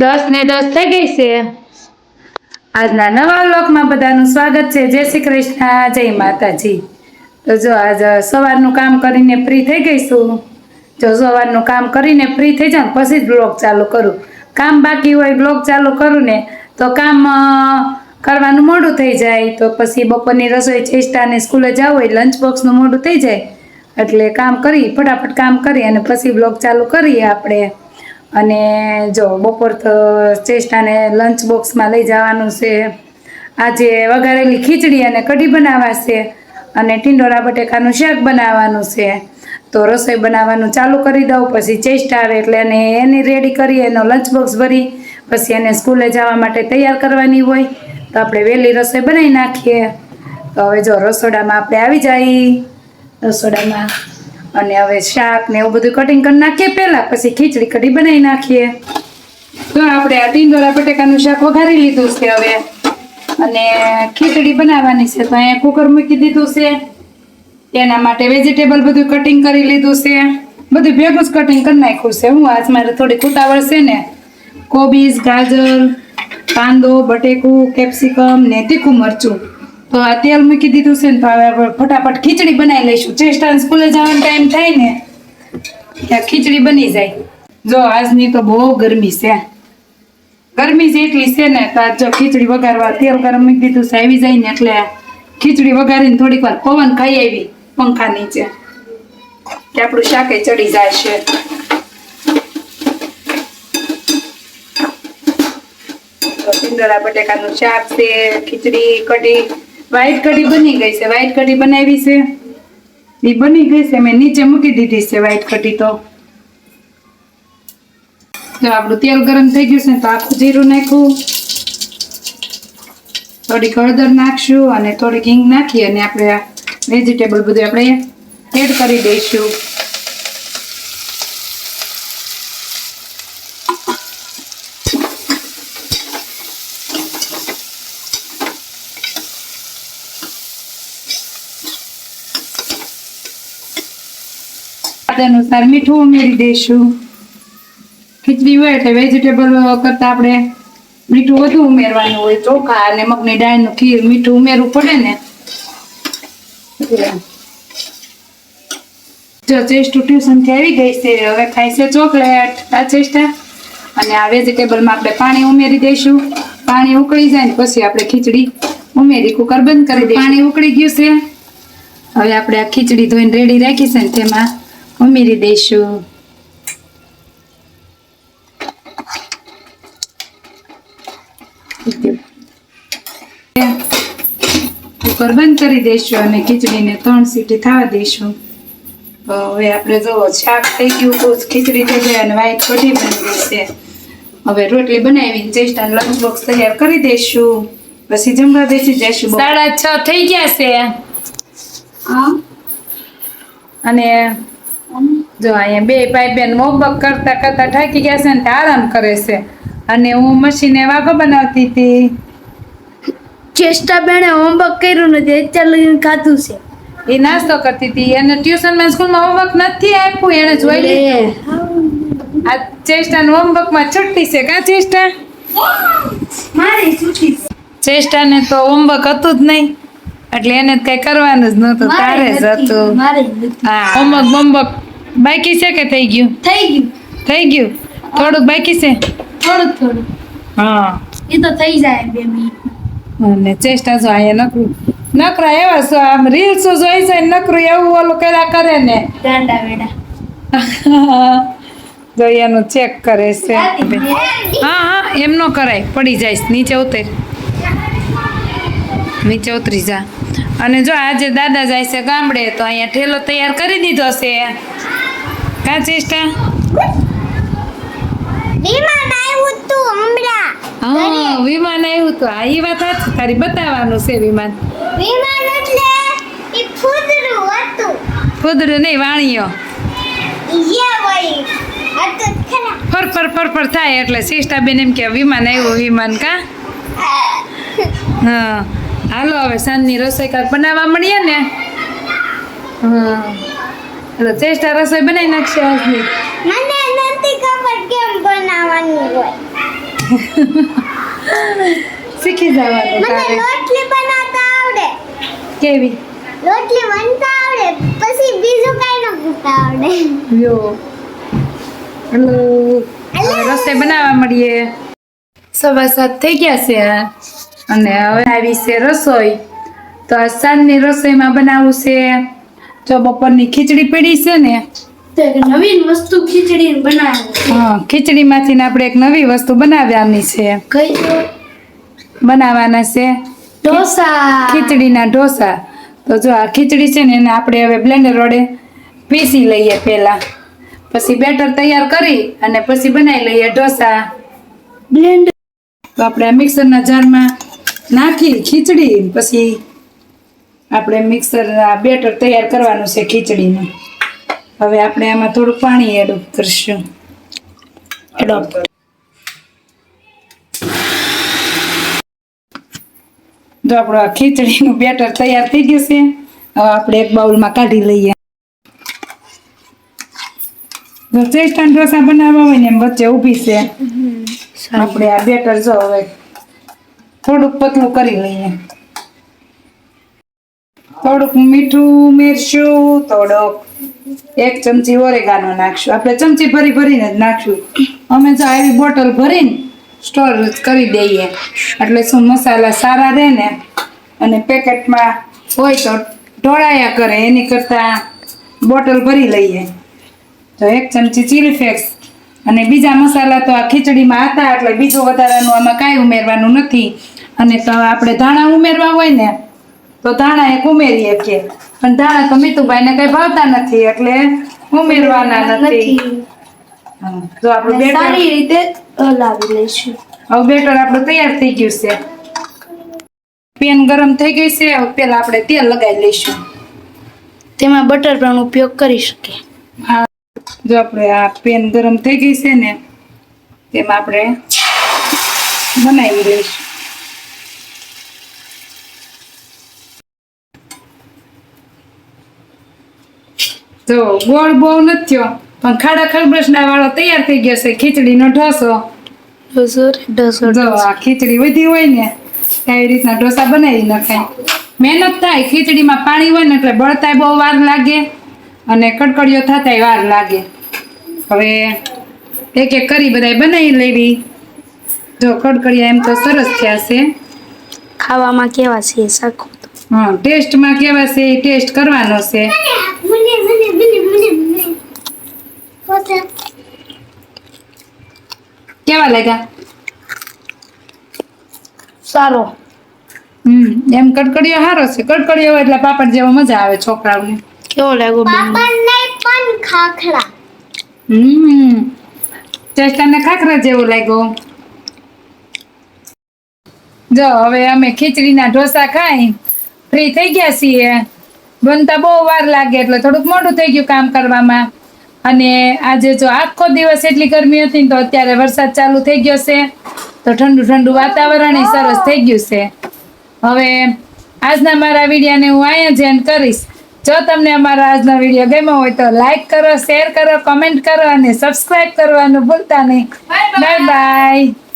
દસ ને દસ થઈ ગઈ છે. આજના નવા લોકમાં બધાનું સ્વાગત છે. જય શ્રી કૃષ્ણ, જય માતાજી. તો જો આજ સવારનું કામ કરીને ફ્રી થઈ ગઈશું જો સવારનું કામ કરીને ફ્રી થઈ જાઉં, પછી જ બ્લોગ ચાલુ કરું. કામ બાકી હોય બ્લોગ ચાલુ કરું ને, તો કામ કરવાનું મોડું થઈ જાય. તો પછી બપોરની રસોઈ ચેષ્ટાને સ્કૂલે જવું હોય, લંચ બોક્સનું મોડું થઈ જાય. એટલે કામ કરી, ફટાફટ કામ કરી અને પછી બ્લોગ ચાલુ કરીએ આપણે. અને જો બપોર તો ચેષ્ટાને લંચ બોક્સમાં લઈ જવાનું છે. આજે વઘારેલી ખીચડી અને કઢી બનાવાશે અને ટીંડોરા બટેકાનું શાક બનાવવાનું છે. તો રસોઈ બનાવવાનું ચાલુ કરી દઉં, પછી ચેસ્ટ આવે એટલે એને એની રેડી કરી, એનો લંચ બોક્સ ભરી, પછી એને સ્કૂલે જવા માટે તૈયાર કરવાની હોય, તો આપણે વહેલી રસોઈ બનાવી નાખીએ. તો હવે જો રસોડામાં આપણે આવી જઈએ રસોડામાં અને હવે શાક ને એવું બધું કટિંગ કરી નાખીએ પહેલા, પછી ખીચડી કઢી બનાવી નાખીએ. તો આપણે આ ટીંડોળા બટેકાનું શાક વઘારી લીધું છે હવે. અને ખીચડી બનાવવાની છે, તો અહીંયા કુકર મૂકી દીધું છે. એના માટે વેજીટેબલ બધું કટિંગ કરી લીધું છે. બધું ભેગું જ કટિંગ કરી નાખ્યું છે. હું આજ મારે થોડી ઉતાવળ છે ને. કોબીજ, ગાજર, કાંદો, બટેકું, કેપ્સિકમ ને તીખું મરચું. તો આ તેલ મૂકી દીધું છે ને તો હવે ફટાફટ ખીચડી બનાવી લઈશું. ચેસ્ટાન સ્કૂલે જવાનો ટાઈમ થાય ને, ત્યાં ખીચડી બની જાય. જો આજની તો બહુ ગરમી છે. ગરમી જેટલી છે ને તો જો ખીચડી વઘારવા તેલ ગરમ મૂકી દીધું છે, આવી જાય ને એટલે ખીચડી વઘારીને થોડીક વાર પવન ખાઈ આવી પંખા નીચે. કે આપણું શાકે ચડી જાય છે. તો ટીંડોળા બટેકાનું શાક છે, ખીચડી, કઢી વ્હાઈટ કઢી બની ગઈ છે. વ્હાઈટ કઢી બનાવી છે. એ બની ગઈ છે. મેં નીચે મૂકી દીધી છે વ્હાઈટ કઢી તો. જો આપણું તેલ ગરમ થઈ ગયું છે તો આખું જીરું નાખું થોડીક હળદર નાખશું અને થોડીક હિંગ નાખી અને આપણે આ વેજીટેબલ બધું આપણે એડ કરી દઈશું. સ્વાદ અનુસાર મીઠું ઉમેરી દઈશું. ખીચડી હોય એટલે વેજીટેબલ કરતાં આપણે મીઠું વધુ ઉમેરવાનું હોય, ચોખા અને મગની દાળનું ખીર મીઠું ઉમેરવું પડે ને. જો ચેસ્ટુ ટ્યુશનથી આવી ગઈ છે, હવે ખાય છે ચોકલેટ. આ ચેસ્ટા અને આ વેજીટેબલમાં આપણે પાણી ઉમેરી દઈશું. પાણી ઉકળી જાય ને પછી આપણે ખીચડી ઉમેરી કુકર બંધ કરી દે પાણી ઉકળી ગયું છે? હવે આપણે આ ખીચડી ધોઈને રેડી રાખી ને તેમાં ઉમેરી દઈશું. કુકર બંધ કરી દઈશું અને ખીચડીને ત્રણ સીટી થવા દઈશું. હવે આપણે જો શાક થઈ ગયું ખીચડી થઈ ગઈ અને વાઈટ કઢી બની ગઈ છે. હવે રોટલી બનાવીને અને લંચ બોક્સ તૈયાર કરી દઈશું. પછી જમવા બેસી જઈશું. સાડા છ થઈ ગયા છે. અને જો અહીંયા બે ભાઈ બેન હોમવર્ક કરતા કરતા થાકી ગયા છે ને આરામ કરે છે. અને હું મશીને વાઘો બનાવતી હતી. ચેષ્ટા બેને હોમવર્ક કર્યું નથી અત્યારે લગીને ખાધું છે. એ નાસ્તો કરતી હતી. એને ટ્યુશનમાં સ્કૂલમાં હોમવર્ક નથી આપ્યું એને જોઈ લીધું. આ ચેષ્ટાનું હોમવર્કમાં છુટ્ટી છે કા ચેષ્ટા? મારી છૂટી ચેષ્ટાને તો હોમવર્ક હતું જ નહીં. એટલે એને કઈ કરવાનું જ નહોતું તારે જ હતું. હા હોમવર્ક બોમવર્ક બાકી છે કે થઈ ગયું? થઈ ગયું. થઈ ગયું? થોડુંક બાકી છે? થોડુંક થોડુંક. હા. એ તો થઈ જાય બે મિનિટ અને ચેષ્ટા જો આયા નકરું. નકરા એવા છો આમ રીલ્સો જોઈ છે નકરું એવું ઓલું કર્યા કરે ને. ગાંડા વેડા. એનું ચેક કરે છે. હા હા એમ નો કરાય. પડી જાય. નીચે ઉતરી. નીચે ઉતરી જા. અને જો આજે દાદા જાય છે ગામડે તો અહીંયા ઠેલો તૈયાર કરી દીધો છે. કા ચેષ્ટા? વિમાન આવ્યું તું હમણાં. હા વિમાન આવ્યું તો આ એ વાત સાચી તારી બતાવવાનું છે વિમાન. વિમાન એટલે એ ફૂદરું હતું. ફૂદરું નહીં વાણીઓ. ઈએ વળી હતું ખરા. ફર ફર ફર ફર થાય એટલે શિષ્ટા બેન એમ કે વિમાન આવ્યું વિમાન કા? હા. હાલો હવે સાંજની રસોઈ કાંક બનાવવા મળીએ ને? હા એટલે ચેષ્ટા રસોઈ બનાવી નાખશે આજની. મને નથી ખબર કેમ બનાવવાની હોય. શીખી જવાનું મને રોટલી બનાવતા આવડે. કેવી? રોટલી વણતા આવડે પછી બીજું કઈ ન કરતા આવડે. યો. હેલો રસોઈ બનાવવા મળીએ. સવા સાત થઈ ગયા છે. અને હવે આવી છે રસોઈ. તો આ સાંજની રસોઈમાં બનાવવું છે. જો બપોરની ખીચડી પડી છે ને. તો નવીન વસ્તુ ખીચડી બનાવે. હા ખીચડીમાંથી આપણે એક નવી વસ્તુ બનાવવાની છે. કઈ? બનાવવાના છે. ઢોસા. ખીચડીના ઢોસા. તો જો આ ખીચડી છે ને એને આપણે હવે બ્લેન્ડર વડે પીસી લઈએ પહેલા. પછી બેટર તૈયાર કરી અને પછી બનાવી લઈએ ઢોસા. બ્લેન્ડર તો આપણે મિક્સરના જારમાં નાખી ખીચડી પછી આપણે મિક્સર બેટર તૈયાર કરવાનું છે ખીચડીનું. હવે આપણે આમાં થોડું પાણી એડ કરશું. એડ જો આપણો આ ખીચડીનું બેટર તૈયાર થઈ ગયું છે હવે આપણે એક બાઉલમાં કાઢી લઈએ. જો ઢોસા બનાવવા હોય ને એમ વચ્ચે ઊભી છે. આપણે આ બેટર જો હવે થોડુંક પતલું કરી લઈએ. થોડુંક મીઠું ઉમેરશું થોડોક એક ચમચી ઓરેગાનો નાખશું. આપણે ચમચી ભરી ભરીને જ નાખશું. અમે જો આવી બોટલ ભરીને સ્ટોર કરી દઈએ. એટલે શું મસાલા સારા રહે ને, અને પેકેટમાં હોય તો ઢોળાયા કરે. એની કરતાં બોટલ ભરી લઈએ. તો એક ચમચી ચીલી ફ્લેક્સ અને બીજા મસાલા તો આ ખીચડીમાં હતા એટલે બીજું વધારાનું આમાં કાંઈ ઉમેરવાનું નથી. અને તો આપણે ધાણા ઉમેરવા હોય ને તો ધાણા એક ઉમેરીએ કે. પણ ધાણા તો મીતુભાઈને કઈ ભાવતા નથી એટલે ઉમેરવાના નથી. તો આપણે બેટર સારી રીતે લાવી લઈશું. હવે બેટર આપણું તૈયાર થઈ ગયું છે. પેન ગરમ થઈ ગઈ છે હવે પેલા આપણે તેલ લગાવી લઈશું. તેમાં બટર પણ ઉપયોગ કરી શકીએ. જો આપણે આ પેન ગરમ થઈ ગઈ છે ને તેમાં આપણે બનાવી લઈશું જો ગોળ બહુ નથી થયો પણ ખાડા ખરબસના વાળો તૈયાર થઈ ગયો છે ખીચડીનો ઢોસો. ઢોસો જો આ ખીચડી વધી હોય ને એવી રીતના ઢોસા બનાવી નખાય. મહેનત થાય ખીચડીમાં પાણી હોય ને એટલે બળતાય બહુ વાર લાગે. અને કડકડીઓ થતાય વાર લાગે. હવે એક એક કરી બધાય બનાવી લેવી. જો કડકડિયા એમ તો સરસ થયા છે. ખાવામાં કેવા છે શાકો હા ટેસ્ટમાં કેવા છે એ ટેસ્ટ કરવાનો છે. મને મને મને મને મને. પોતે કેવા લાગ્યા? સારો. હમ એમ કડકડીયો સારો છે. કડકડીયો એટલે પાપડ જેવો મજા આવે છોકરાઓને. કેવો લાગ્યો પાપડને પણ ખાખરા. હમ. ટેસ્ટાને ખાખરા જેવો લાગ્યો. જો હવે અમે ખીચડીના ઢોસા ખાઈ ફ્રી થઈ ગયા છીએ. બનતા બહુ વાર લાગે એટલે થોડુંક મોડું થઈ ગયું કામ કરવામાં. અને આજે જો આખો દિવસ એટલી ગરમી હતી ને તો અત્યારે વરસાદ ચાલુ થઈ ગયો છે. તો ઠંડુ ઠંડુ વાતાવરણ સરસ થઈ ગયું છે. હવે આજના મારા વિડીયાને હું અહીંયા જ એન્ડ કરીશ. જો તમને અમારા આજનો વીડિયો ગમ્યો હોય તો લાઈક કરો શેર કરો કમેન્ટ કરો અને સબસ્ક્રાઇબ કરવાનું ભૂલતા નહીં. Bye bye